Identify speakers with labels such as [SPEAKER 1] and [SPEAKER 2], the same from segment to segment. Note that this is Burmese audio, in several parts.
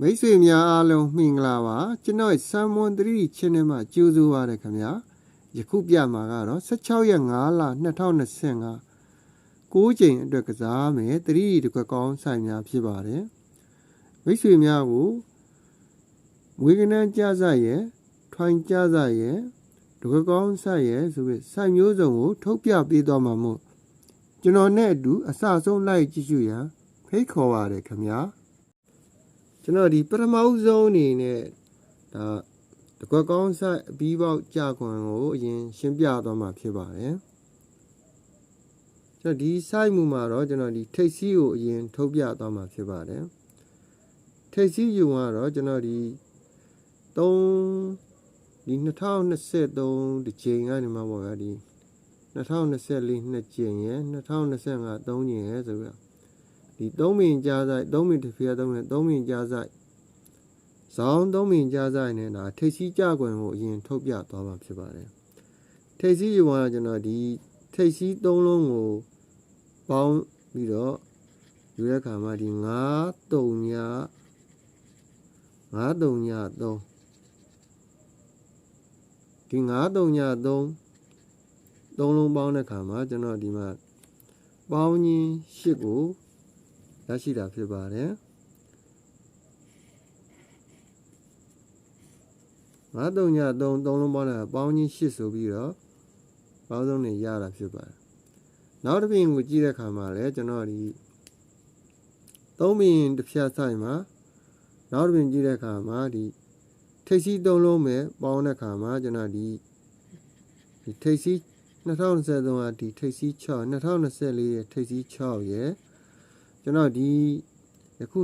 [SPEAKER 1] မိတ်ဆွေများအားလုံးမင်္ဂလာပါကျွန်တော်ဆမ်မွန်3 channel မှာကြိုးဆိုပါရခင်ဗျာယခုပြမှာကတော့16ရက်5လ2025 9ချိန်အတွက်ကစားမယ်3တကွက်ကောင်းဆိုင်များဖြစ်ပါတယ်မိတ်ဆွေများကိုဝေကနန်းကြစရဲ့ထွိုင်ကြစရဲ့တကွက်ကောင်းဆိုင်ရဲ့ဆိုပြီးဆိုင်မျိုးစုံကိုထုတ်ပြပေးသွားမှာမို့ကျွန်တော်နဲ့အတူအစဆုံးလိုက်ကြည့်ရှုရန်ဖိတ်ခေါ်ပါရခင်ဗျာ ကျွန်တော်ဒီပထမဦးဆုံးအနေနဲ့ဒါတကွက်ကောင်းဆိုင်အပြီးပေါက်ကြာခွန်ကိုအရင်ရှင်းပြသွားမှာဖြစ်ပါတယ်ကျွန်တော်ဒီ site မူမှာတော့ကျွန်တော်ဒီထိပ်စီးကိုအရင်ထုတ်ပြသွားမှာဖြစ်ပါတယ်ထိပ်စီးယူကတော့ကျွန်တော်ဒီ3ဒီ2023ဒီချိန်ကနေမှပေါ့ဗျာဒီ2024နှစ်ကျင်ရယ်2025 3ကျင်ရယ်ဆိုပြီးတော့ ဒီ3မင်ကြားဆိုင်3မင်တစ်ဖျက်3နဲ့3မင်ကြားဆိုင်ဇောင်း3မင်ကြားဆိုင်နဲ့ဒါထိပ်စီးကြကွယ်ကိုအရင်ထုတ်ပြသွားမှာဖြစ်ပါတယ်ထိပ်စီးယူကကျွန်တော်ဒီထိပ်စီး3လုံးကိုပေါင်းပြီးတော့ယူတဲ့အခါမှာဒီ9 3ည9 3ည3ဒီ9 3ည3 3လုံးပေါင်းတဲ့အခါမှာကျွန်တော်ဒီမှာပေါင်းချင်း8ကို ရရှိတာဖြစ်ပါတယ်ငါးတုံည3 3လုံးပေါင်းတာပေါင်းချင်း8ဆိုပြီးတော့ပေါင်းစုံနေရတာဖြစ်ပါတယ်နောက်တစ်ပြင်ကိုကြည့်တဲ့အခါမှာလည်းကျွန်တော်ဒီ3ပင်တစ်ဖြတ်ဆိုင်မှာနောက်တစ်ပြင်ကြည့်တဲ့အခါမှာဒီထိပ်စီး3လုံးပဲပေါင်းတဲ့အခါမှာကျွန်တော်ဒီဒီထိပ်စီး2023ကဒီထိပ်စီး6 2024ရဲ့ထိပ်စီး6ရဲ့ ကျွန်တော်ဒီယခု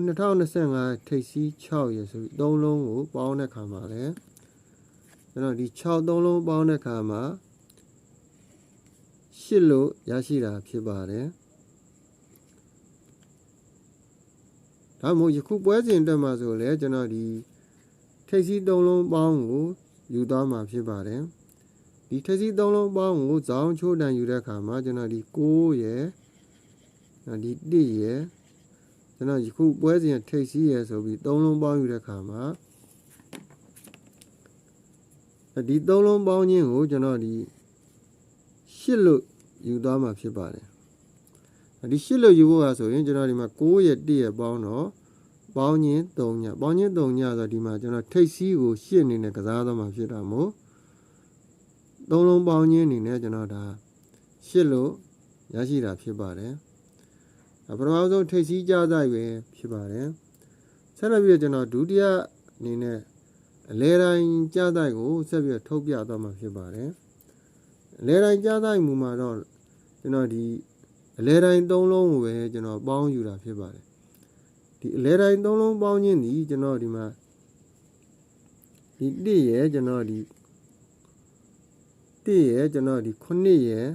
[SPEAKER 1] 2025ထိပ်စီး6ရယ်ဆိုပြီး3လုံးကိုပေါင်းတဲ့ခါမှာလဲကျွန်တော်ဒီ6 3လုံးပေါင်းတဲ့ခါမှာ8လို့ရရှိတာဖြစ်ပါတယ်ဒါမို့ယခုပွဲစဉ်တက်မှာဆိုလဲကျွန်တော်ဒီထိပ်စီး3လုံးပေါင်းကိုယူသွားမှာဖြစ်ပါတယ်ဒီထိပ်စီး3လုံးပေါင်းကိုဇောင်းချိုးတန်ယူတဲ့ခါမှာကျွန်တော်ဒီ9ရယ် ဒီ1ရယ်ကျွန်တော်ယခုပွဲစဉ်ထိပ်စီးရယ်ဆိုပြီးသုံးလုံးပေါင်းယူတဲ့ခါမှာဒီသုံးလုံးပေါင်းခြင်းကိုကျွန်တော်ဒီရှစ်လို့ယူသွားမှာဖြစ်ပါတယ်ဒီရှစ်လို့ယူဖို့ဟာဆိုရင်ကျွန်တော်ဒီမှာ9ရက်1ရက်ပေါင်းတော့ပေါင်းခြင်း3ညပေါင်းခြင်း3ညဆိုဒီမှာကျွန်တော်ထိပ်စီးကိုရှစ်အနေနဲ့ကစားသွားမှာဖြစ်တာမို့သုံးလုံးပေါင်းခြင်းအနေနဲ့ကျွန်တော်ဒါရှစ်လို့ရရှိတာဖြစ်ပါတယ် ပထမဆုံးထိပ်စီးကြဆိုင်ပဲဖြစ်ပါတယ်ဆက်လက်ပြီးတော့ကျွန်တော်ဒုတိယအနေနဲ့အလဲတိုင်းကြဆိုင်ကိုဆက်ပြီးတော့ထုတ်ပြသွားမှာဖြစ်ပါတယ်အလဲတိုင်းကြဆိုင်မူမှာတော့ကျွန်တော်ဒီအလဲတိုင်း၃လုံးကိုပဲကျွန်တော်ပေါင်းယူတာဖြစ်ပါတယ်ဒီအလဲတိုင်း၃လုံးပေါင်းခြင်းဒီကျွန်တော်ဒီမှာဒီ1ရဲ့ကျွန်တော်ဒီ1ရဲ့ကျွန်တော်ဒီ9ရဲ့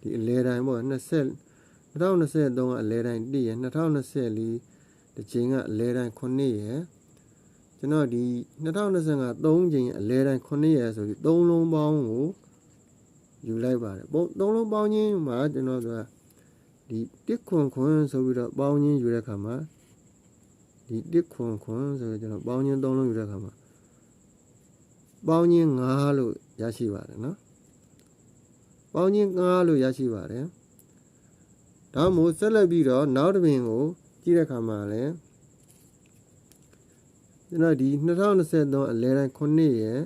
[SPEAKER 1] ဒီအလဲတိုင်းပေါ့20 2023ကအလဲတိုင်း1ရယ်2024တစ်ချိန်ကအလဲတိုင်း9ရယ်ကျွန်တော်ဒီ2025 3ချိန်အလဲတိုင်း9ရယ်ဆိုပြီး3လုံးပေါင်းကိုယူလိုက်ပါတယ်ပုံ3လုံးပေါင်းချင်းမှာကျွန်တော်ကဒီတစ်ခွန်ခွန်ဆိုပြီးတော့ပေါင်းချင်းယူတဲ့ခါမှာဒီတစ်ခွန်ခွန်ဆိုပြီးကျွန်တော်ပေါင်းချင်း3လုံးယူတဲ့ခါမှာပေါင်းချင်း9လို့ရရှိပါတယ်နော်ပေါင်းချင်း9လို့ရရှိပါတယ် ဒါမှမဟုတ်ဆက်လက်ပြီးတော့နောက်တစ်ပင်ကိုကြည့်တဲ့အခါမှာလည်းကျွန်တော်ဒီ2023အလဲတိုင်း9ရယ်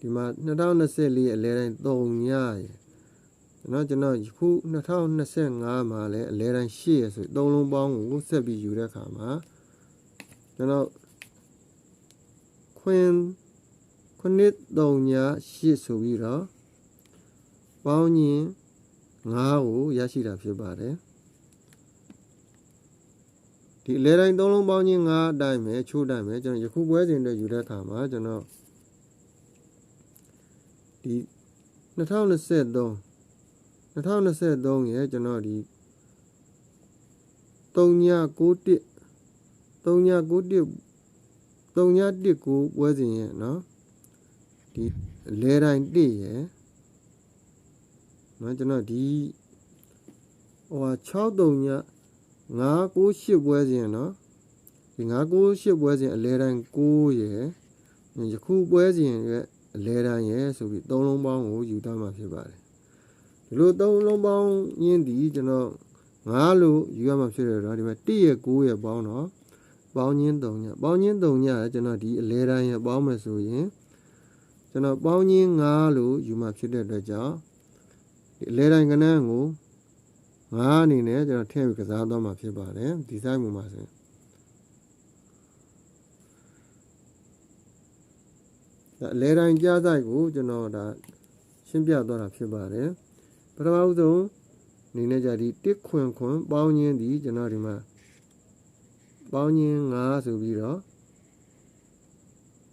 [SPEAKER 1] ဒီမှာ2024အလဲတိုင်း3ညရယ်ကျွန်တော်ကျွန်တော်ယခု2025မှာလည်းအလဲတိုင်း8ရယ်ဆိုသုံးလုံးပေါင်းကိုဆက်ပြီးယူတဲ့အခါမှာကျွန်တော်ခွင်ခုနှစ်3ည8ဆိုပြီးတော့ပေါင်းရင် 9ကိုရရှိတာဖြစ်ပါတယ်ဒီအလဲတိုင်းသုံးလုံးပေါင်းချင်း9အတိုင်းပဲချိုးတိုင်းပဲကျွန်တော်ယခုပွဲစဉ်တွေယူတဲ့အခါမှာကျွန်တော်ဒီ2023 2023ရဲ့ကျွန်တော်ဒီ3ည91 3ည91 3ည19ပွဲစဉ်ရဲ့เนาะဒီအလဲတိုင်း1ရဲ့ နော်ကျွန်တော်ဒီဟိုဟာ6တုံည998ပွဲစဉ်နော်ဒီ9 9 8ပွဲစဉ်အလဲတိုင်း9ရယ်ယခုပွဲစဉ်ရဲ့အလဲတိုင်းရယ်ဆိုပြီးသုံးလုံးပေါင်းကိုယူထားမှာဖြစ်ပါတယ်ဒီလိုသုံးလုံးပေါင်းရင်းဒီကျွန်တော်9လို့ယူရမှာဖြစ်တယ်တော့ဒီမှာ1ရယ်9ရယ်ပေါင်းတော့ပေါင်းချင်း3ညပေါင်းချင်း3ညကျွန်တော်ဒီအလဲတိုင်းရယ်ပေါင်းမယ်ဆိုရင်ကျွန်တော်ပေါင်းချင်း9လို့ယူမှာဖြစ်တဲ့အတွက်ကြောင့် ဒီအလဲတိုင်းကဏ္ဍကို9အနေနဲ့ကျွန်တော်ထည့်ပြီးကစားသွားမှာဖြစ်ပါတယ်ဒီဆိုင်မှုမှာဆိုရင်ဒါအလဲတိုင်းကြားဆိုင်ကိုကျွန်တော်ဒါရှင်းပြသွားတာဖြစ်ပါတယ်ပထမဦးဆုံးအနေနဲ့じゃဒီတစ်ခွင်ခွင်ပေါင်းခြင်းဒီကျွန်တော်ဒီမှာပေါင်းခြင်း9ဆိုပြီးတော့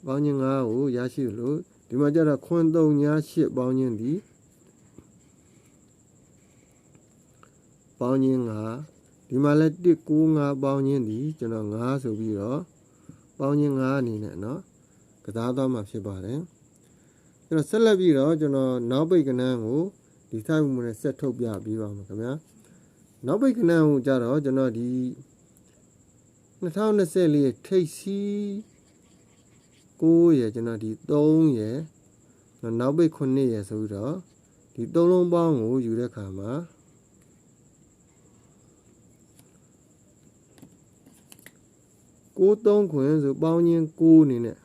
[SPEAKER 1] ပေါင်းခြင်း9ကိုရရှိလို့ဒီမှာကျတော့ခွင်3ည8ပေါင်းခြင်းဒီ ပေါင်းခြင်း9ဒီမှာလည်း1 9 5ပေါင်းခြင်းဒီကျွန်တော်9ဆိုပြီးတော့ပေါင်းခြင်း9အနေနဲ့เนาะ ကစားသွားမှာဖြစ်ပါတယ်ကျွန်တော်ဆက်လက်ပြီးတော့ကျွန်တော်နောက်ပိတ်ကနန်းကိုဒီဆိုင်မှုနဲ့ဆက်ထုတ်ပြပေးပါမယ်ခင်ဗျာနောက်ပိတ်ကနန်းကိုကြတော့ကျွန်တော်ဒီ2024ရဲ့ထိတ်စီ9ရယ်ကျွန်တော်ဒီ3ရယ်နောက်ပိတ်9ရယ်ဆိုပြီးတော့ဒီသုံးလုံးပေါင်းကိုယူတဲ့ခါမှာ 6 3ခွင်ဆိုပေါင်းချင်း6အနေနဲ့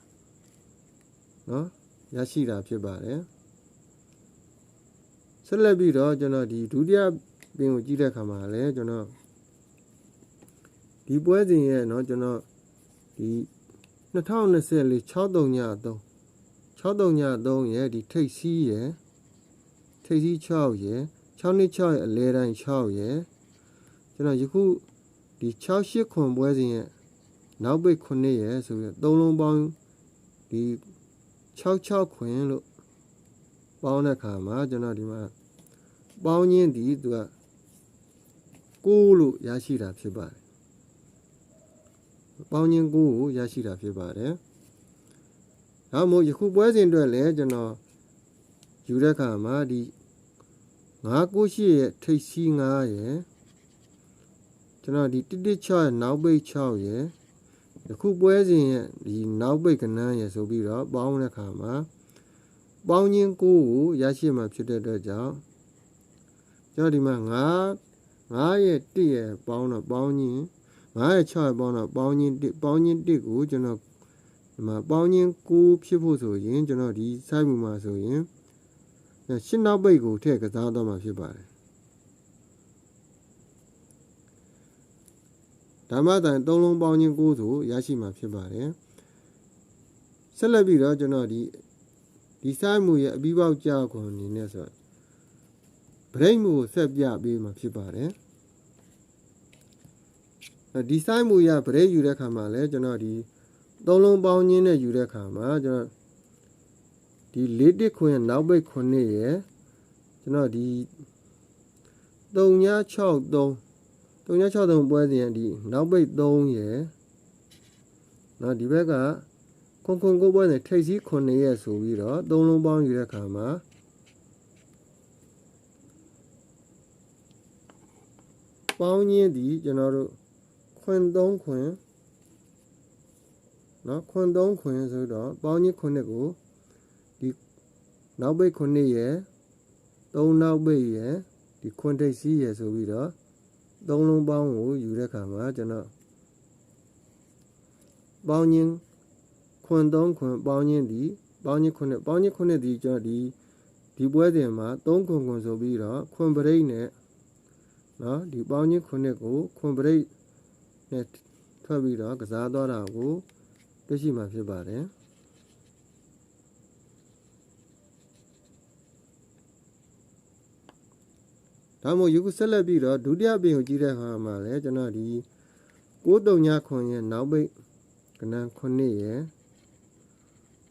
[SPEAKER 1] နော်ရရှိတာဖြစ်ပါတယ်ဆက်လက်ပြီးတော့ကျွန်တော်ဒီဒုတိယပင်ကိုကြည့်တဲ့အခါမှာလည်းကျွန်တော်ဒီပွဲစဉ်ရဲ့เนาะကျွန်တော်ဒီ2024 63ည3 63ည3ရဲ့ဒီထိတ်စီးရဲ့ထိတ်စီး6ရဲ့6နှစ်6ရဲ့အလဲတိုင်း6ရဲ့ကျွန်တော်ယခုဒီ68ခွန်ပွဲစဉ်ရဲ့ နောက်ပိတ်9ရဲ့ဆိုပြီးသုံးလုံးပေါင်းဒီ66ခွင်လို့ပေါင်းတဲ့အခါမှာကျွန်တော်ဒီမှာပေါင်းချင်းဒီသူက6လို့ရရှိတာဖြစ်ပါတယ်ပေါင်းချင်း6ကိုရရှိတာဖြစ်ပါတယ်ဒါမှမဟုတ်ယခုပွဲစဉ်အတွက်လည်းကျွန်တော်ယူတဲ့အခါမှာဒီ998ရဲ့ထိတ်စီး9ရဲ့ကျွန်တော်ဒီ116ရဲ့နောက်ပိတ်6ရဲ့ ယခုပွဲစဉ်ရဲ့ဒီနောက်ပိတ်ကနန်းရယ်ဆိုပြီးတော့ပေါင်းတဲ့အခါမှာပေါင်းချင်းကိုကိုရရှိမှဖြစ်တဲ့အတွက်ကြောင့်ကျွန်တော်ဒီမှာ9 9ရဲ့1ရဲ့ပေါင်းတော့ပေါင်းချင်း9ရဲ့6ရဲ့ပေါင်းတော့ပေါင်းချင်း1ပေါင်းချင်း1ကိုကျွန်တော်ဒီမှာပေါင်းချင်း9ဖြစ်ဖို့ဆိုရင်ကျွန်တော်ဒီစိုက်မှုမှာဆိုရင်ရှင်းနောက်ပိတ်ကိုထည့်ကစားတော့မှာဖြစ်ပါတယ် ဓမ္မတန်သုံးလုံးပေါင်းချင်းကိုဆိုရရှိမှာဖြစ်ပါတယ်ဆက်လက်ပြီးတော့ကျွန်တော်ဒီဒီဆိုင်မှုရဲ့အပြီးပေါက်ကြခွန်အနေနဲ့ဆိုဗရိတ်မှုကိုဆက်ပြပေးမှာဖြစ်ပါတယ်ဒီဆိုင်မှုရဗရိတ်ယူတဲ့ခါမှာလဲကျွန်တော်ဒီသုံးလုံးပေါင်းချင်းနဲ့ယူတဲ့ခါမှာကျွန်တော်ဒီလေးတစ်ခွင်နောက်ပိတ်ခွနှစ်ရယ်ကျွန်တော်ဒီ3ည63 3963ပွဲစဉ်ဒီနောက်ပိတ်3ရယ်နော်ဒီဘက်ကခွန်ခွန်ကိုပွဲစဉ်ထိတ်စီး9ရယ်ဆိုပြီးတော့သုံးလုံးပေါင်းယူတဲ့အခါမှာပေါင်းရင်းဒီကျွန်တော်တို့ခွင်3ခွင်နော်ခွင်3ခွင်ဆိုတော့ပေါင်းရင်း9ကိုဒီနောက်ပိတ်9ရယ်3နောက်ပိတ်ရယ်ဒီခွင်ထိတ်စီးရယ်ဆိုပြီးတော့ သုံးလုံးပေါင်းကိုယူတဲ့အခါမှာကျွန်တော်ပေါင်းချင်းခွန်သုံးခွန်ပေါင်းချင်းဒီပေါင်းချင်းခွနဲ့ပေါင်းချင်းခွနဲ့ဒီကျွန်တော်ဒီဒီပွဲစဉ်မှာ3ခွန်ခွန်ဆိုပြီးတော့ခွန်ပရိတ်နဲ့နော်ဒီပေါင်းချင်းခွနဲ့ကိုခွန်ပရိတ်နဲ့ထွက်ပြီးတော့ကစားသွားတာကိုတွေ့ရှိမှာဖြစ်ပါတယ် ဒါမှမဟုတ်ယခုဆက်လက်ပြီးတော့ဒုတိယပင်ကိုကြည့်တဲ့အခါမှာလည်းကျွန်တော်ဒီ639ခွန်ရဲ့နောက်ပိတ်ကဏ္ဍ9ရဲ့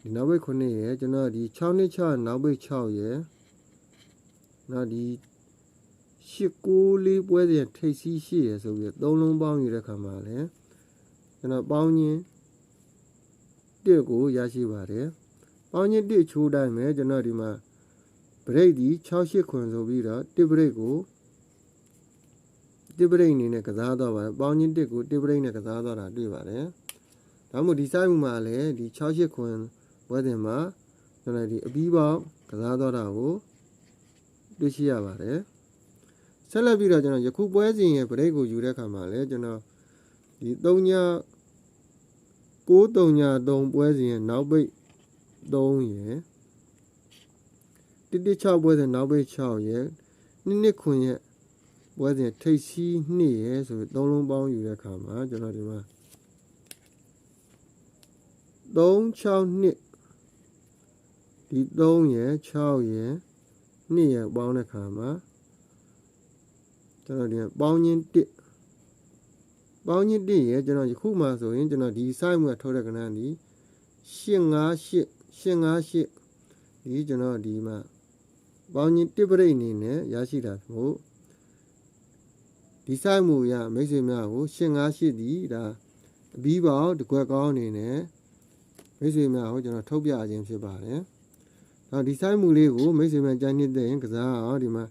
[SPEAKER 1] ဒီနောက်ပိတ်9ရဲ့ကျွန်တော်ဒီ6နှစ်6နောက်ပိတ်6ရဲ့နောက်ဒီ8 9လေးပွဲစဉ်ထိတ်စီး8ရဲ့ဆိုပြီးသုံးလုံးပေါင်းယူတဲ့အခါမှာလည်းကျွန်တော်ပေါင်းခြင်းတစ်ကိုရရှိပါတယ်ပေါင်းခြင်းတစ်ချိုးတိုင်းမယ်ကျွန်တော်ဒီမှာ ဘရိတ်ဒီ68ခွန်ဆိုပြီးတော့တစ်ဘရိတ်ကိုတစ်ပရိတ်အနေနဲ့ကစားတော့ပါတယ်ပေါင်းချင်းတစ်ကိုတစ်ပရိတ်နဲ့ကစားတော့တာတွေ့ပါတယ်ဒါမှမဟုတ်ဒီဆိုင်မှုမှာလည်းဒီ68ခွင်ပွဲစဉ်မှာကျွန်တော်ဒီအပြီးပေါင်းကစားတော့တာကိုတွေ့ရှိရပါတယ်ဆက်လက်ပြီးတော့ကျွန်တော်ယခုပွဲစဉ်ရဲ့ပရိတ်ကိုယူတဲ့အခါမှာလည်းကျွန်တော်ဒီ3ည9 3ည3ပွဲစဉ်ရဲ့နောက်ပိတ်3ရယ် 116ပွဲစဉ်နောက်ပိတ်6ရယ်နှစ်နှစ်ခွင်ရဲ့ပွဲစဉ်ထိတ်စီး2ရယ်ဆိုပြီးသုံးလုံးပေါင်းယူတဲ့အခါမှာကျွန်တော်ဒီမှာ362ဒီ3ရယ်6ရယ်2ရယ်ပေါင်းတဲ့အခါမှာကျွန်တော်ဒီမှာပေါင်းချင်း1ပေါင်းချင်း1ရယ်ကျွန်တော်ယခုမှဆိုရင်ကျွန်တော်ဒီ site မှာထုတ်တဲ့ကဏ္ဍဒီ858 858ဒီကျွန်တော်ဒီမှာ ပေါင်းချင်း1ပရိတ်အနေနဲ့ရရှိတာမို့ဒီဆိုင်မှုရမိတ်ဆွေများကို858ဒီဒါအပြီးပေါင်းတစ်ခွက်ကောင်းအနေနဲ့မိတ်ဆွေများကိုကျွန်တော်ထုတ်ပြခြင်းဖြစ်ပါတယ်။နောက်ဒီဆိုင်မှုလေးကိုမိတ်ဆွေများကြိုင်းနေတဲ့ရင်ကစားအောင်ဒီမှာ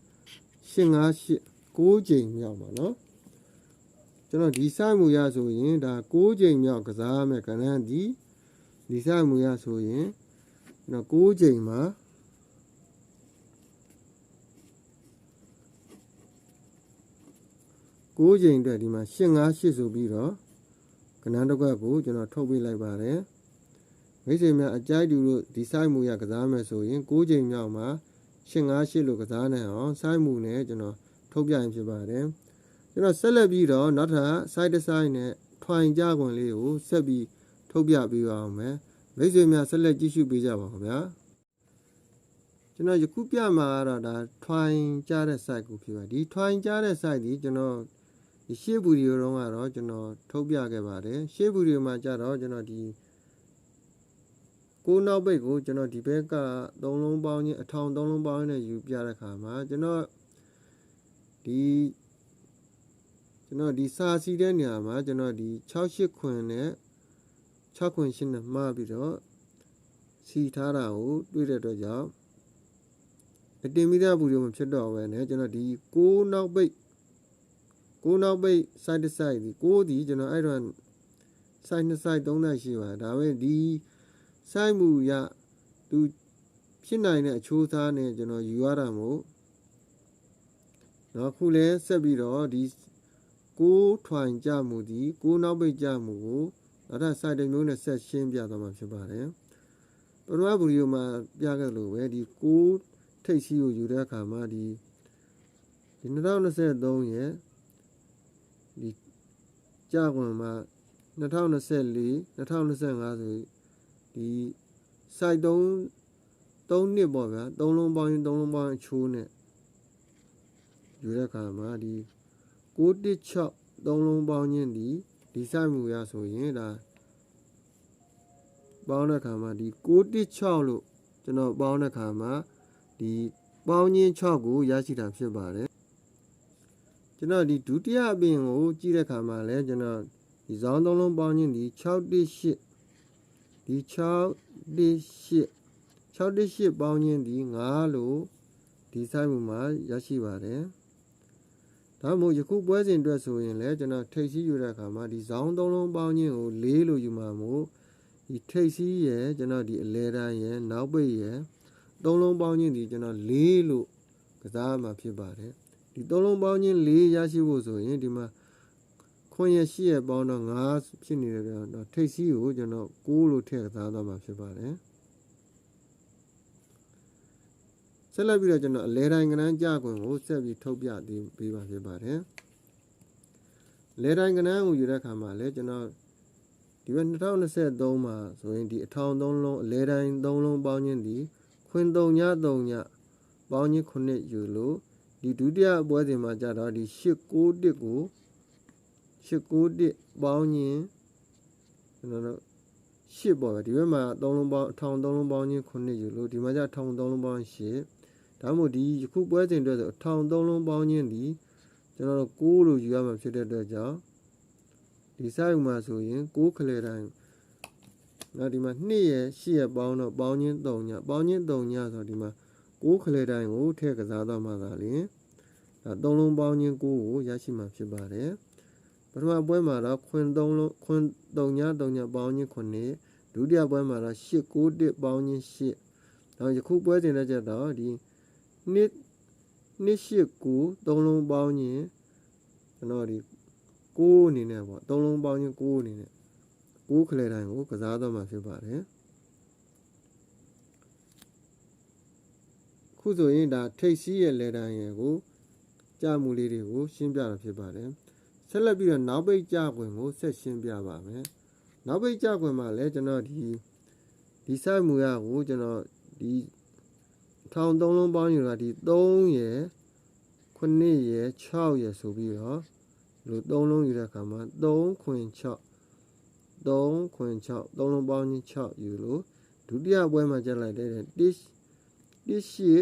[SPEAKER 1] 858 6ချိန်မြောက်ပါနော်။ကျွန်တော်ဒီဆိုင်မှုရဆိုရင်ဒါ6ချိန်မြောက်ကစားရမယ်ကဏ္ဍဒီဒီဆိုင်မှုရဆိုရင်ကျွန်တော်6ချိန်မှာ 9ချိန်အတွက်ဒီမှာ858ဆိုပြီးတော့ကဏ္ဍတစ်ခွက်ကိုကျွန်တော်ထုတ်ပေးလိုက်ပါတယ်မိတ်ဆွေများအကြိုက်တူလို့ဒီ site မူရကစားမယ်ဆိုရင်9ချိန်မြောက်မှာ858လို့ကစားနိုင်အောင် site မူနဲ့ကျွန်တော်ထုတ်ပြရင်ဖြစ်ပါတယ်ကျွန်တော်ဆက်လက်ပြီးတော့နောက်ထပ် site တစ် site နဲ့ထွိုင်ကြခွန်လေးကိုဆက်ပြီးထုတ်ပြပေးပါအောင်မယ်မိတ်ဆွေများဆက်လက်ကြည့်ရှုပေးကြပါဦးဗျာကျွန်တော်ယခုပြမှာကတော့ဒါထွိုင်ကြတဲ့ site ကိုဖြစ်ပါဒီထွိုင်ကြတဲ့ site ဒီကျွန်တော် ဒီရှေ့ဗီဒီယိုတုန်းကတော့ကျွန်တော်ထုတ်ပြခဲ့ပါတယ်ရှေ့ဗီဒီယိုမှာကြတော့ကျွန်တော်ဒီကိုနောက်ပိတ်ကိုကျွန်တော်ဒီဘက်ကသုံးလုံးပေါင်းချင်းအထောင်သုံးလုံးပေါင်းနဲ့ယူပြတဲ့ခါမှာကျွန်တော်ဒီကျွန်တော်ဒီစာစီတဲ့နေရာမှာကျွန်တော်ဒီ68ခွင်နဲ့6ခွင်ရှင်းနဲ့မှားပြီးတော့စီထားတာကိုတွေ့တဲ့အတွက်ကြောင့်အတင်မိတဲ့ဗီဒီယိုမဖြစ်တော့ဘဲနဲ့ကျွန်တော်ဒီကိုနောက်ပိတ် ကိုနောက်ပိတ် side to side ဒီကိုဒီကျွန်တော်အဲ့တော့ side 2 side 3 side ရှိပါတယ်ဒါပေမဲ့ဒီ side မူရသူဖြစ်နိုင်တဲ့အချိုးသားနဲ့ကျွန်တော်ယူရတာမို့တော့ခုလဲဆက်ပြီးတော့ဒီကိုထွိုင်ကြမှုဒီကိုနောက်ပိတ်ကြမှုကိုနောက်ထပ် side တစ်မျိုးနဲ့ဆက်ရှင်းပြသွားမှာဖြစ်ပါတယ်ပထမဗီဒီယိုမှာပြခဲ့လို့ပဲဒီကိုထိတ်စီကိုယူတဲ့အခါမှာဒီဒီ2023ရဲ့ ဒီကြာခွန်မှာ2024 2025ဆိုဒီ site 3 3နှစ်ပေါ့ဗျာ3လုံးပေါင်းရင်3လုံးပေါင်းအချိုးနဲ့ယူတဲ့အခါမှာဒီ616 3လုံးပေါင်းခြင်းဒီဒီ site မူရဆိုရင်ဒါပေါင်းတဲ့အခါမှာဒီ616လို့ကျွန်တော်ပေါင်းတဲ့အခါမှာဒီပေါင်းခြင်း6ကိုရရှိတာဖြစ်ပါတယ် ကျွန်တော်ဒီဒုတိယအပြင်ကိုကြည့်တဲ့အခါမှာလဲကျွန်တော်ဒီဇောင်းသုံးလုံးပေါင်းခြင်းဒီ618ဒီ618 618ပေါင်းခြင်းဒီ9လို့ဒီဆိုင်မှုမှာရရှိပါတယ်ဒါမှမဟုတ်ယခုပွဲစဉ်အတွက်ဆိုရင်လည်းကျွန်တော်ထိတ်စီးယူတဲ့အခါမှာဒီဇောင်းသုံးလုံးပေါင်းခြင်းကို4လို့ယူမှာမို့ဒီထိတ်စီးရယ်ကျွန်တော်ဒီအလဲတန်းရယ်နောက်ပိတ်ရယ်သုံးလုံးပေါင်းခြင်းဒီကျွန်တော်4လို့ကစားမှာဖြစ်ပါတယ် ဒီသုံးလုံးပေါင်းခြင်း4ရရှိဖို့ဆိုရင်ဒီမှာခွန်ရရှိရပေါင်းတော့9ဖြစ်နေတယ်တော့ထိတ်စီးကိုကျွန်တော်6လို့ထည့်ကစားသွားမှာဖြစ်ပါတယ်ဆက်လက်ပြီးတော့ကျွန်တော်အလဲတိုင်းကဏ္ဍကြခွင်ကိုဆက်ပြီးထုတ်ပြသေးပေးပါဖြစ်ပါတယ်လဲတိုင်းကဏ္ဍကိုယူတဲ့အခါမှာလဲကျွန်တော်ဒီဘက်2023မှာဆိုရင်ဒီအထောင်3လုံးအလဲတိုင်း3လုံးပေါင်းခြင်းဒီခွင်3ည3ညပေါင်းခြင်း9ယူလို့ ဒီဒုတိယပွဲစဉ်မှာကြတော့ဒီ891ကို891ပေါင်းခြင်းကျွန်တော်တို့8ပေါ့ပဲဒီဘက်မှာ3လုံးပေါင်းအထောင်3လုံးပေါင်းခြင်း9ယူလို့ဒီမှာကျအထောင်3လုံးပေါင်း8ဒါမှမဟုတ်ဒီယခုပွဲစဉ်အတွက်ဆိုအထောင်3လုံးပေါင်းခြင်းဒီကျွန်တော်တို့6လို့ယူရမှာဖြစ်တဲ့အတွက်ကြောင့်ဒီစာယူမှာဆိုရင်6ခလဲတိုင်းနောက်ဒီမှာ2ရဲ့8ရဲ့ပေါင်းတော့ပေါင်းခြင်း3ညပေါင်းခြင်း3ညဆိုတော့ဒီမှာ 6ခလဲတိုင်းကိုထည့်ကစားတော့မှသာလျှင်ဒါသုံးလုံးပေါင်းခြင်း9ကိုရရှိမှာဖြစ်ပါတယ်ပထမပွဲမှာတော့ခွင်3လုံးခွင်3ည3ညပေါင်းခြင်း9ဒုတိယပွဲမှာတော့8 9 1ပေါင်းခြင်း8နောက်ယခုပွဲစဉ်နဲ့ကျတော့ဒီနှစ်နှစ်8 9 3လုံးပေါင်းခြင်းကျွန်တော်ဒီ9အနေနဲ့ပေါ့3လုံးပေါင်းခြင်း9အနေနဲ့9ခလဲတိုင်းကိုကစားတော့မှာဖြစ်ပါတယ် ခုဆိုရင်ဒါထိတ်စီးရဲ့လဲတိုင်းရဲ့ကိုကြမှုလေးတွေကိုရှင်းပြတာဖြစ်ပါတယ်ဆက်လက်ပြီးတော့နောက်ပိတ်ကြခွင်ကိုဆက်ရှင်းပြပါမယ်နောက်ပိတ်ကြခွင်မှာလည်းကျွန်တော်ဒီဒီစိုက်မှုရကိုကျွန်တော်ဒီထောင်သုံးလုံးပေါင်းယူတာဒီ3ရယ်9ရယ်6ရယ်ဆိုပြီးတော့ဒီလို3လုံးယူတဲ့အခါမှာ3ခွင်6 3ခွင်6 3လုံးပေါင်းချင်း6ယူလို့ဒုတိယပွဲမှာကျလိုက်တဲ့1 1ရှိ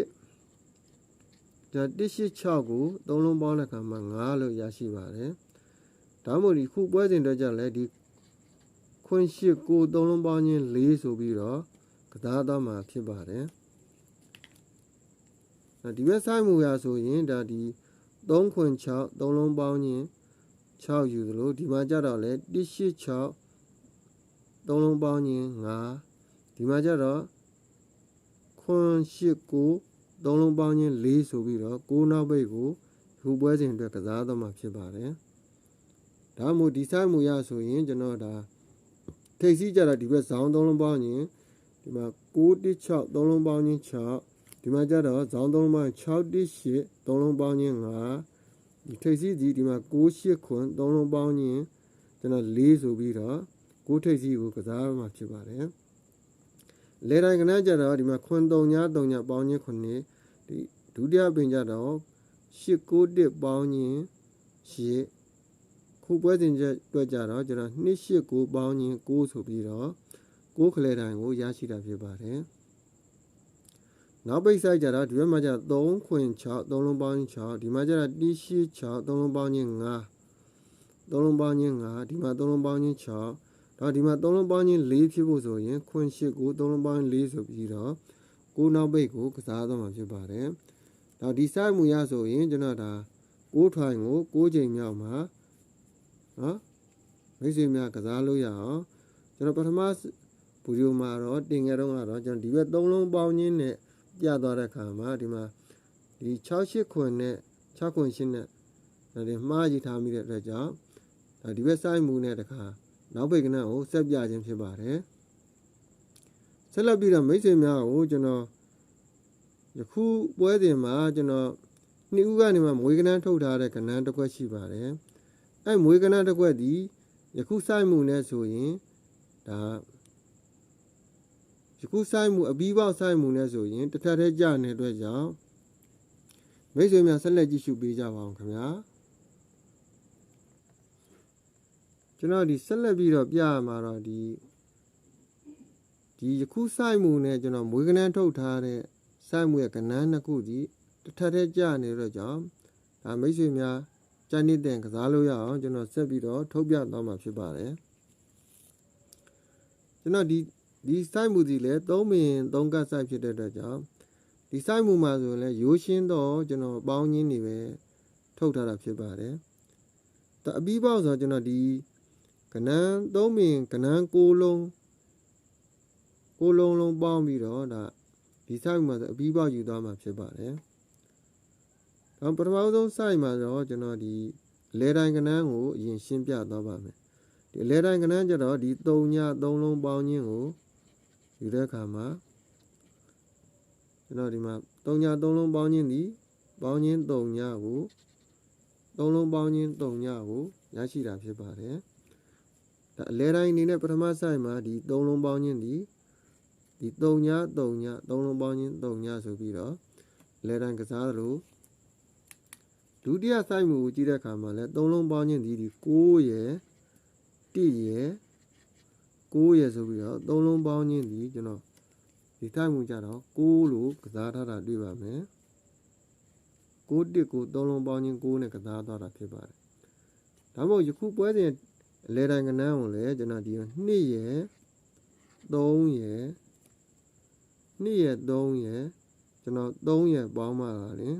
[SPEAKER 1] ဒါ186ကို3လုံးပေါင်းတဲ့အခါမှာ9လို့ရရှိပါတယ်။ဒါမှမဟုတ်ဒီခုပွဲစဉ်တော့ကြလဲဒီခွင်ရှိကို3လုံးပေါင်းချင်း4ဆိုပြီးတော့ကစားတော့မှာဖြစ်ပါတယ်။ဒီဘက်ဆိုင်မူရဆိုရင်ဒါဒီ3ခွင်6 3လုံးပေါင်းချင်း6ယူသလိုဒီမှာကြတော့လဲ186 3လုံးပေါင်းချင်း5ဒီမှာကြတော့ ခွန်8 9 3လုံးပေါင်းချင်း4ဆိုပြီးတော့6နောက်ပိတ်ကိုဟူပွဲစဉ်အတွက်ကစားတော့မှာဖြစ်ပါတယ်ဒါမှမဟုတ်ဒီဆိုင်မူရဆိုရင်ကျွန်တော်ဒါထိတ်စီးကြတာဒီဘက်ဇောင်း3လုံးပေါင်းချင်းဒီမှာ6 1 6 3လုံးပေါင်းချင်း6ဒီမှာကြတော့ဇောင်း3လုံးပေါင်း6 1 8 3လုံးပေါင်းချင်း5ဒီထိတ်စီးကြီးဒီမှာ6 8ခွန်3လုံးပေါင်းချင်းကျွန်တော်4ဆိုပြီးတော့ကိုထိတ်စီကိုကစားမှာဖြစ်ပါတယ် လေတိုင်းကနန်းကြတော့ဒီမှာခွန်3ည3ညပေါင်းချင်း9ဒီဒုတိယပင်ကြတော့8 9 1ပေါင်းချင်း8ခုပွဲစဉ်ချက်တွေ့ကြတော့ကျွန်တော်2 8 9ပေါင်းချင်း9ဆိုပြီးတော့9ခလဲတိုင်းကိုရရှိတာဖြစ်ပါတယ်နောက်ပိတ်ဆိုင်ကြတော့ဒီဘက်မှာကျ3ခွင်6 3လုံးပေါင်းချင်း6ဒီမှာကျတော့1 8 6 3လုံးပေါင်းချင်း5 3လုံးပေါင်းချင်း5ဒီမှာ3လုံးပေါင်းချင်း6 တော့ဒီမှာ3လုံးပေါင်းချင်း4ဖြစ်ဖို့ဆိုရင်ခွင်8ကို3လုံးပေါင်း4ဆိုပြီးတော့6နောက်ပိတ်ကိုကစားတော့မှာဖြစ်ပါတယ်။တော့ဒီစိုက်မှုရဆိုရင်ကျွန်တော်ဒါ6ထွိုင်ကို6ချိန်မြောက်မှာနော်မိတ်ဆွေများကစားလို့ရအောင်ကျွန်တော်ပထမဗီဒီယိုမှာတော့တင်ခဲ့တော့ကတော့ကျွန်တော်ဒီဘက်3လုံးပေါင်းချင်းနဲ့ပြသွားတဲ့ခါမှာဒီမှာဒီ68ခွင်နဲ့6ခွင်8နဲ့ဒီမှားကြည့်ထားမိတဲ့အတွက်ကြောင့်ဒီဘက်စိုက်မှုနဲ့တခါ နောက်ပိတ်ကနန်းကိုဆက်ပြခြင်းဖြစ်ပါတယ်ဆက်လက်ပြီးတော့မိတ်ဆွေများကိုကျွန်တော်ယခုပွဲစဉ်မှာကျွန်တော်နှစ်ဦးကနေမှမွေးကနန်းထုတ်ထားတဲ့ကနန်းတစ်ခွက်ရှိပါတယ်အဲမွေးကနန်းတစ်ခွက်ဒီယခုစိုက်မှုနဲ့ဆိုရင်ဒါယခုစိုက်မှုအပြီးပေါက်စိုက်မှုနဲ့ဆိုရင်တစ်ထပ်တည်းကြာနေတဲ့အတွက်ကြောင့်မိတ်ဆွေများဆက်လက်ကြည့်ရှုပေးကြပါအောင်ခင်ဗျာ ကျွန်တော်ဒီဆက်လက်ပြီးတော့ပြရမှာတော့ဒီဒီယခုစိုက်မှုနဲ့ကျွန်တော်မွေးကနန်းထုတ်ထားတဲ့စိုက်မှုရဲ့ကနန်းနှစ်ခုဒီတစ်ထပ်တည်းကြာနေတော့ကြောင့်ဒါမိတ်ဆွေများကြိုက်နေတဲ့ကစားလို့ရအောင်ကျွန်တော်ဆက်ပြီးတော့ထုတ်ပြသွားမှာဖြစ်ပါတယ်ကျွန်တော်ဒီဒီစိုက်မှုစီလဲ3မင်3ကတ်စိုက်ဖြစ်တဲ့အတွက်ကြောင့်ဒီစိုက်မှုမှာဆိုရင်လဲရိုးရှင်းတော့ကျွန်တော်ပေါင်းရင်းနေပဲထုတ်ထားတာဖြစ်ပါတယ်တအပြီးပေါက်ဆိုတော့ကျွန်တော်ဒီ ကနန်း3မင်ကနန်း6လုံး6လုံးလုံးပေါင်းပြီးတော့ဒါဒီ site မှာဆိုအပြီးပေါက်ယူသွားမှာဖြစ်ပါတယ်။ဒါပထမဆုံး site မှာတော့ကျွန်တော်ဒီလဲတိုင်းကနန်းကိုအရင်ရှင်းပြသွားပါမယ်။ဒီလဲတိုင်းကနန်းကျတော့ဒီ3ည3လုံးပေါင်းခြင်းကိုယူတဲ့အခါမှာကျွန်တော်ဒီမှာ3ည3လုံးပေါင်းခြင်းဒီပေါင်းခြင်း3ညကို3လုံးပေါင်းခြင်း3ညကိုရရှိတာဖြစ်ပါတယ်။ ဒါအလဲတိုင်းအနေနဲ့ပထမဆိုင်မှာဒီ3လုံးပေါင်းခြင်းဒီဒီ3ည3ည3လုံးပေါင်းခြင်း3ညဆိုပြီးတော့လဲတိုင်းကစားသလိုဒုတိယဆိုင်မှုကိုကြည့်တဲ့အခါမှာလဲ3လုံးပေါင်းခြင်းဒီဒီ9ရယ်1ရယ်9ရယ်ဆိုပြီးတော့3လုံးပေါင်းခြင်းဒီကျွန်တော်ဒီဆိုင်မှုကြတော့9လို့ကစားထားတာတွေ့ပါမယ်9 1ကို3လုံးပေါင်းခြင်း9နဲ့ကစားသွားတာဖြစ်ပါတယ်ဒါမှမဟုတ်ယခုပွဲစဉ် အလဲတိုင်းကနန်းကိုလည်းကျွန်တော်ဒီ2ရယ်3ရယ်2ရယ်3ရယ်ကျွန်တော်3ရယ်ပေါင်းမှလာတယ်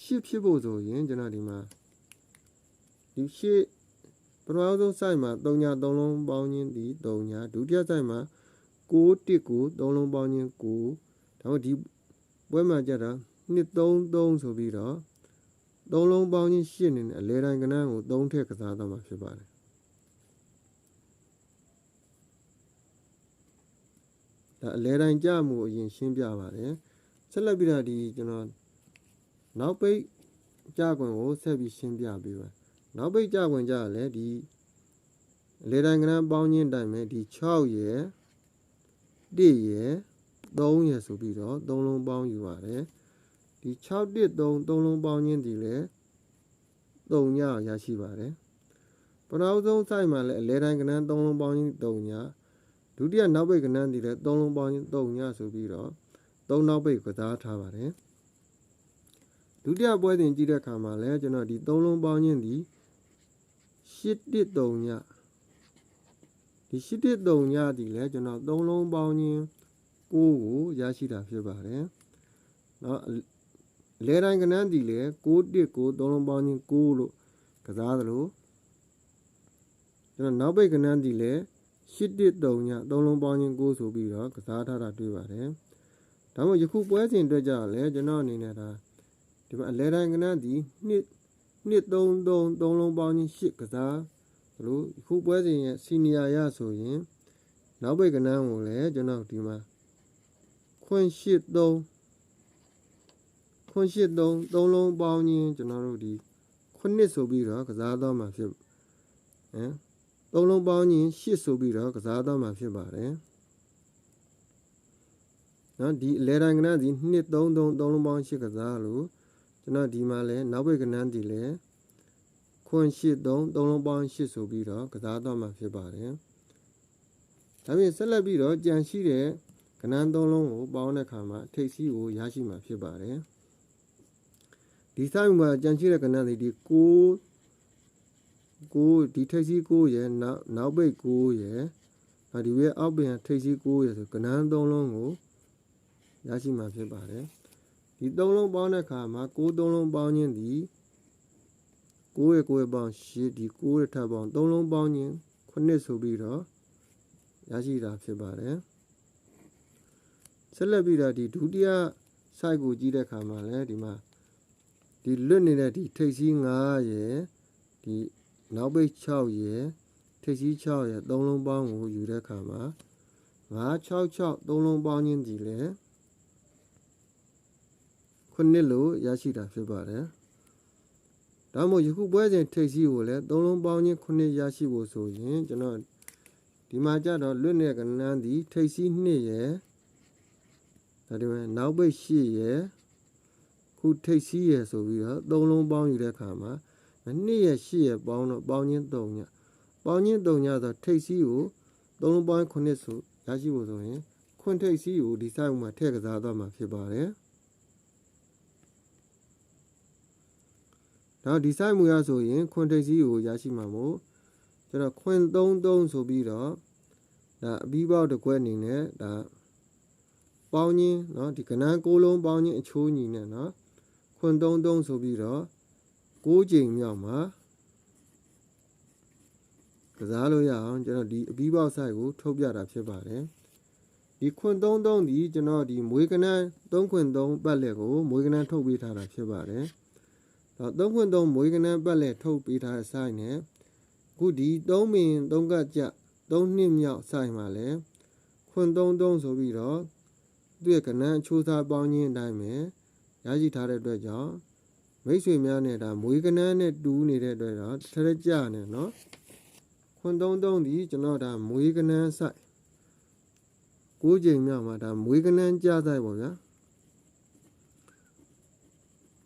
[SPEAKER 1] ရှစ်ဖြစ်ဖို့ဆိုရင်ကျွန်တော်ဒီမှာဒီရှစ်ပထမဆုံး site မှာ3ညာ3လုံးပေါင်းခြင်းဒီ3ညာဒုတိယ site မှာ6 1ကို3လုံးပေါင်းခြင်း9ဒါမှမဟုတ်ဒီပွဲမှာကြတာ2 3 3ဆိုပြီးတော့3လုံးပေါင်းခြင်း8နေနဲ့အလဲတိုင်းကဏ္ဍကို3ထည့်ကစားတော့မှာဖြစ်ပါတယ် ဒါအလဲတိုင်းကြမှုအရင်ရှင်းပြပါတယ်ဆက်လက်ပြီးတော့ဒီကျွန်တော်နောက်ပိတ်ကြကွင်ကိုဆက်ပြီးရှင်းပြပေးပါနောက်ပိတ်ကြကွင်ကြရလဲဒီအလဲတိုင်းကဏ္ဍပေါင်းခြင်းအတိုင်းပဲဒီ6ရယ်1ရယ်3ရယ်ဆိုပြီးတော့3လုံးပေါင်းယူပါတယ်ဒီ6 1 3 3လုံးပေါင်းခြင်းဒီလဲ3ညရရှိပါတယ်ပထမဆုံး site မှာလည်းအလဲတိုင်းကဏ္ဍ3လုံးပေါင်းခြင်း3ည ဒုတိယနောက်ပိတ်ကဏ္ဍဒီလည်း၃လုံးပေါင်း၃ညဆိုပြီးတော့၃နောက်ပိတ်ကစားထားပါတယ်ဒုတိယပွဲစဉ်ကြည့်တဲ့အခါမှာလည်းကျွန်တော်ဒီ၃လုံးပေါင်းခြင်းဒီ၈တစ်၃ညဒီ၈တစ်၃ညဒီလည်းကျွန်တော်၃လုံးပေါင်းခြင်း၉ကိုရရှိတာဖြစ်ပါတယ်နော်လဲတိုင်းကဏ္ဍဒီလည်း၉တစ်၉၃လုံးပေါင်းခြင်း၉လို့ကစားသလိုကျွန်တော်နောက်ပိတ်ကဏ္ဍဒီလည်း 1 3ည3လုံးပေါင်းခြင်း9ဆိုပြီးတော့ကစားထားတာတွေ့ပါတယ်ဒါမှမဟုတ်ယခုပွဲစဉ်အတွက်ကြလဲကျွန်တော်အနေနဲ့ဒါဒီမှာအလဲတိုင်းကဏ္ဍဒီ2 2 3 3 3လုံးပေါင်းခြင်း8ကစားဘလို့ယခုပွဲစဉ်ရဲ့စီနီယာရဆိုရင်နောက်ပိတ်ကဏ္ဍကိုလည်းကျွန်တော်ဒီမှာခွင့်8 3ခွင့်8 3 3လုံးပေါင်းခြင်းကျွန်တော်တို့ဒီခုနှစ်ဆိုပြီးတော့ကစားတော့မှာဖြစ်ဟမ် သုံးလုံးပေါင်းခြင်း8ဆိုပြီးတော့ကစားတော့မှာဖြစ်ပါတယ်နော်ဒီအလဲတိုင်းကဏ္ဍဒီ2 3 3 3လုံးပေါင်း8ကစားလို့ကျွန်တော်ဒီမှာလဲနောက်ဘက်ကဏ္ဍဒီလဲခွန်8 3 3လုံးပေါင်း8ဆိုပြီးတော့ကစားတော့မှာဖြစ်ပါတယ်ဒါပြင်ဆက်လက်ပြီးတော့ကြံရှိတဲ့ကဏ္ဍ3လုံးကိုပေါင်းတဲ့အခါမှာထိပ်စီးကိုရရှိမှာဖြစ်ပါတယ်ဒီဆိုင်မှာကြံရှိတဲ့ကဏ္ဍတွေဒီ6 6ဒီထိပ်စီး6ရယ်နောက်နောက်ပိတ်6ရယ်ဒီဝဲအောက်ပင်ထိပ်စီး6ရယ်ဆိုကဏ္ဍ3လုံးကိုရရှိမှာဖြစ်ပါတယ်ဒီ3လုံးပေါင်းတဲ့အခါမှာ6 3လုံးပေါင်းခြင်းဒီ9ရဲ့9ရဲ့ပေါင်း10ဒီ9ရဲ့ထပ်ပေါင်း3လုံးပေါင်းခြင်း9ဆိုပြီးတော့ရရှိတာဖြစ်ပါတယ်ဆက်လက်ပြီးတော့ဒီဒုတိယ site ကိုကြည့်တဲ့အခါမှာလည်းဒီမှာဒီလွတ်နေတဲ့ဒီထိပ်စီး9ရယ်ဒီ နောက်ပိတ်6ရယ်ထိပ်စီး6ရယ်3လုံးပေါင်းကိုယူတဲ့အခါမှာ966 3လုံးပေါင်းခြင်းဒီလေခုနှစ်လို့ရရှိတာဖြစ်ပါတယ်ဒါမှမဟုတ်ယခုပွဲစဉ်ထိပ်စီးကိုလည်း3လုံးပေါင်းခြင်းခုနှစ်ရရှိဖို့ဆိုရင်ကျွန်တော်ဒီမှာကြတော့လွတ်နေတဲ့ကဏ္ဍဒီထိပ်စီး2ရယ်ဒါဒီမဲ့နောက်ပိတ်8ရယ်ခုထိပ်စီးရယ်ဆိုပြီးတော့3လုံးပေါင်းယူတဲ့အခါမှာ 2ရယ်8ရယ်ပေါင်းတော့ပေါင်းချင်း3ညပေါင်းချင်း3ညဆိုထိပ်စီးကို3လုံးပေါင်း9ဆိုရရှိဖို့ဆိုရင်ခွန်းထိပ်စီးကိုဒီဆိုင်မှာထည့်ကစားသွားမှာဖြစ်ပါတယ်နောက်ဒီဆိုင်မူရဆိုရင်ခွန်းထိပ်စီးကိုရရှိမှာမို့ကျွန်တော်ခွန်း33ဆိုပြီးတော့ဒါအပြီးပေါက်တစ်ခွက်အနေနဲ့ဒါပေါင်းချင်းเนาะဒီကဏ္ဍ6လုံးပေါင်းချင်းအချိုးညီနဲ့เนาะခွန်း33ဆိုပြီးတော့ 6ချိန်မြောက်မှာကစားလို့ရအောင်ကျွန်တော်ဒီအပြီးပေါက်ဆိုင်ကိုထုတ်ပြတာဖြစ်ပါတယ်ဒီခွန်း33ဒီကျွန်တော်ဒီမွေးကနန်း3ခွန်း3ပတ်လက်ကိုမွေးကနန်းထုတ်ပေးထားတာဖြစ်ပါတယ်တော့3ခွန်း3မွေးကနန်းပတ်လက်ထုတ်ပေးထားတဲ့ဆိုင်နဲ့အခုဒီ3မင်3ကကြ3နှစ်မြောက်ဆိုင်မှာလဲခွန်း33ဆိုပြီးတော့သူ့ရဲ့ကနန်းအချိုးသားပေါင်းခြင်းအတိုင်းပဲရရှိထားတဲ့အတွက်ကြောင့် မိတ်ဆွေများနဲ့ဒါမွေးကနန်းနဲ့တူးနေတဲ့အတွက်ဒါထရက်ကြနေနော်ခွန်33ဒီကျွန်တော်ဒါမွေးကနန်းဆိုင်ကိုးချိန်မြောက်မှာဒါမွေးကနန်းကြဆိုင်ပေါ့ဗျာ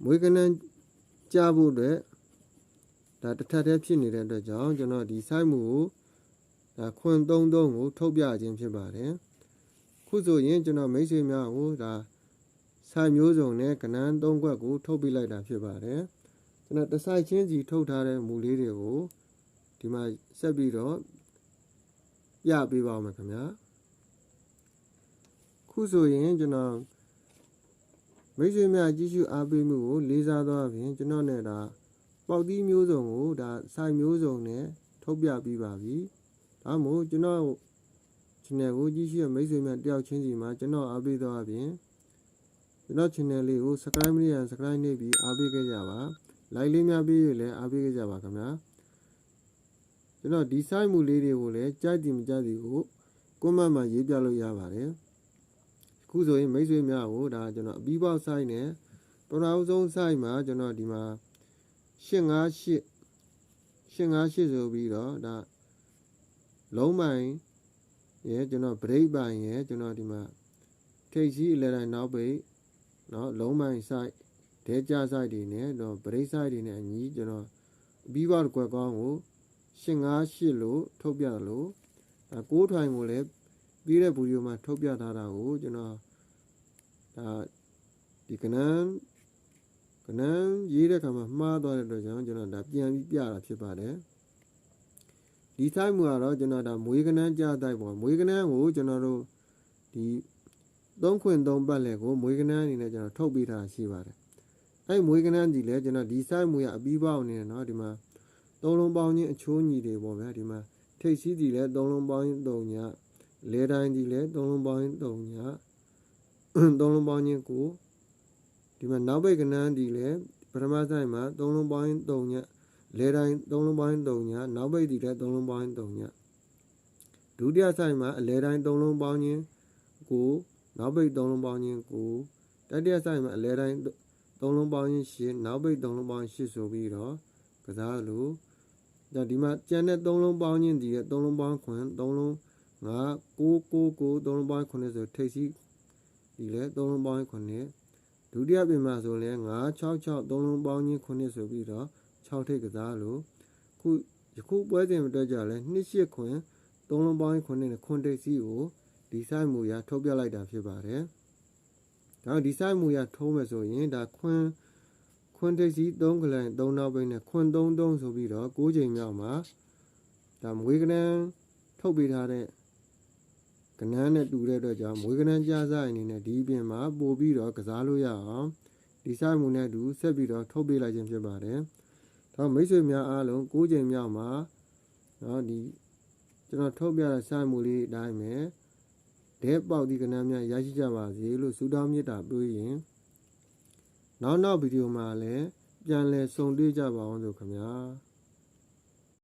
[SPEAKER 1] မွေးကနန်းကြဖို့အတွက်ဒါတစ်ထပ်တည်းဖြစ်နေတဲ့အတွက်ကြောင့်ကျွန်တော်ဒီဆိုင်မှုကိုဒါခွန်33ကိုထုတ်ပြခြင်းဖြစ်ပါတယ်ခုဆိုရင်ကျွန်တော်မိတ်ဆွေများကိုဒါ ဆိုင်မျိုးစုံနဲ့ကနန်း၃ခွက်ကို ထုတ်ပြလိုက်တာဖြစ်ပါတယ်ကျွန်တော်တစ်ဆိုင်ချင်းစီထုတ်ထားတဲ့မူလေးတွေကိုဒီမှာဆက်ပြီးတော့ပြပေးပါမယ်ခင်ဗျာခုဆိုရင်ကျွန်တော်မိတ်ဆွေများကြည့်ရှုအားပေးမှုကိုလေးစားသောအပြင်ကျွန်တော်နဲ့ဒါပေါက်သီးမျိုးစုံကိုဒါစိုက်မျိုးစုံနဲ့ထုတ်ပြပြီးပါပြီ။ဒါမို့ကျွန်တော် channel ကိုကြည့်ရှုရမိတ်ဆွေများတယောက်ချင်းစီမှာကျွန်တော်အားပေးသောအပြင် ကျွန်တော် channel လေးကို subscribe မလုပ်ရင် subscribe နှိပ်ပြီးအားပေးခဲ့ကြပါ။ like လေးများပေးရလည်းအားပေးခဲ့ကြပါခင်ဗျာ။ကျွန်တော်ဒီ site မှုလေးတွေကိုလည်းကြိုက်တယ်မကြိုက်ဘူးကို comment မှာရေးပြလို့ရပါတယ်။အခုဆိုရင်မိတ်ဆွေများကိုဒါကျွန်တော်အပြီးပေါက် site နဲ့ပထမဆုံး site မှာကျွန်တော်ဒီမှာ858 858ဆိုပြီးတော့ဒါလုံးမိုင်ရဲကျွန်တော် break ပိုင်ရဲကျွန်တော်ဒီမှာထိတ်ကြီးအလဲတိုင်းနောက်ပိတ် နော်လုံးမိုင်ဆိုင်ဒဲကြဆိုင်တွေနဲ့တော့ဗရိတ်ဆိုင်တွေနဲ့အညီကျွန်တော်ပြီးပါကွက်ကောင်းကို158လို့ထုတ်ပြလို့ကိုးထိုင်ကိုလည်းပြီးတဲ့ဗီဒီယိုမှာထုတ်ပြထားတာကိုကျွန်တော်ဒါဒီကနန်းကနန်းရေးတဲ့အခါမှာမှားသွားတဲ့အတွက်ကြောင့်ကျွန်တော်ဒါပြန်ပြီးပြတာဖြစ်ပါတယ်ဒီ time မှာတော့ကျွန်တော်ဒါမွေးကနန်းကြားတိုက်ပေါ့မွေးကနန်းကိုကျွန်တော်တို့ဒီ 3ခွင်3ပတ်လဲကိုမွေးကနန်းအနေနဲ့ကျွန်တော်ထုတ်ပေးထားရှိပါတယ်အဲ့မွေးကနန်းဒီလဲကျွန်တော်ဒီဆိုင်မွေးကအပြီးပေါက်အနေနဲ့เนาะဒီမှာသုံးလုံးပေါင်းချင်းအချိုးညီတွေပေါ့ဗျာဒီမှာထိတ်စီးဒီလဲသုံးလုံးပေါင်းချင်း3ညလဲတိုင်းဒီလဲသုံးလုံးပေါင်းချင်း3ညသုံးလုံးပေါင်းချင်းကိုဒီမှာနောက်ဘက်ကနန်းဒီလဲပထမဆိုင်မှာသုံးလုံးပေါင်းချင်း3ညလဲတိုင်းသုံးလုံးပေါင်းချင်း3ညနောက်ဘက်ဒီလဲသုံးလုံးပေါင်းချင်း3ညဒုတိယဆိုင်မှာအလဲတိုင်းသုံးလုံးပေါင်းချင်းကို နောက်ဘက်သုံးလုံးပေါင်းချင်းကိုတတိယဆိုင်မှာအလဲတိုင်းသုံးလုံးပေါင်းချင်းရှင်းနောက်ဘက်သုံးလုံးပေါင်းရှင်းဆိုပြီးတော့ကစားလို့ဒါဒီမှာကျန်တဲ့သုံးလုံးပေါင်းချင်းဒီရဲ့သုံးလုံးပေါင်းခွန်သုံးလုံးငါ6 9 9သုံးလုံးပေါင်းခွန်ဆိုထိတ်စီဒီလဲသုံးလုံးပေါင်းခွန်ဒုတိယပြင်မှာဆိုလဲ9 6 6သုံးလုံးပေါင်းချင်းခွန်ဆိုပြီးတော့6ထိတ်ကစားလို့ခုယခုပွဲစဉ်အတွက်ကြလဲ2 8ခွန်သုံးလုံးပေါင်းခွန်နဲ့ခွန်ထိတ်စီကို ဒီဆိုင်မူရထုတ်ပြလိုက်တာဖြစ်ပါတယ်။ဒါဒီဆိုင်မူရထုံးမယ်ဆိုရင်ဒါခွန်းခွန်းထိပ်စီ3ကလန်3နောက်ပိတ်နဲ့ခွန်း3 3ဆိုပြီးတော့6ချိန်မြောက်မှာဒါမွေးကနန်းထုတ်ပေးထားတဲ့ကနန်းနဲ့တူတဲ့အတွက်ကြောင့်မွေးကနန်းကြားစားအနေနဲ့ဒီပြင်မှာပို့ပြီးတော့ကစားလို့ရအောင်ဒီဆိုင်မူနဲ့တူဆက်ပြီးတော့ထုတ်ပေးလိုက်ခြင်းဖြစ်ပါတယ်။ဒါမိတ်ဆွေများအားလုံး6ချိန်မြောက်မှာနော်ဒီကျွန်တော်ထုတ်ပြတဲ့ဆိုင်မူလေးအတိုင်းပဲ တဲပေါက်ဒီကဏ္ဍများရရှိကြပါစေလို့ဆုတောင်းမေတ္တာပေးရင်နောက်နောက်ဗီဒီယိုမှာလည်းပြန်လည်ဆုံတွေ့ကြပါအောင်လို့ခင်ဗျာ။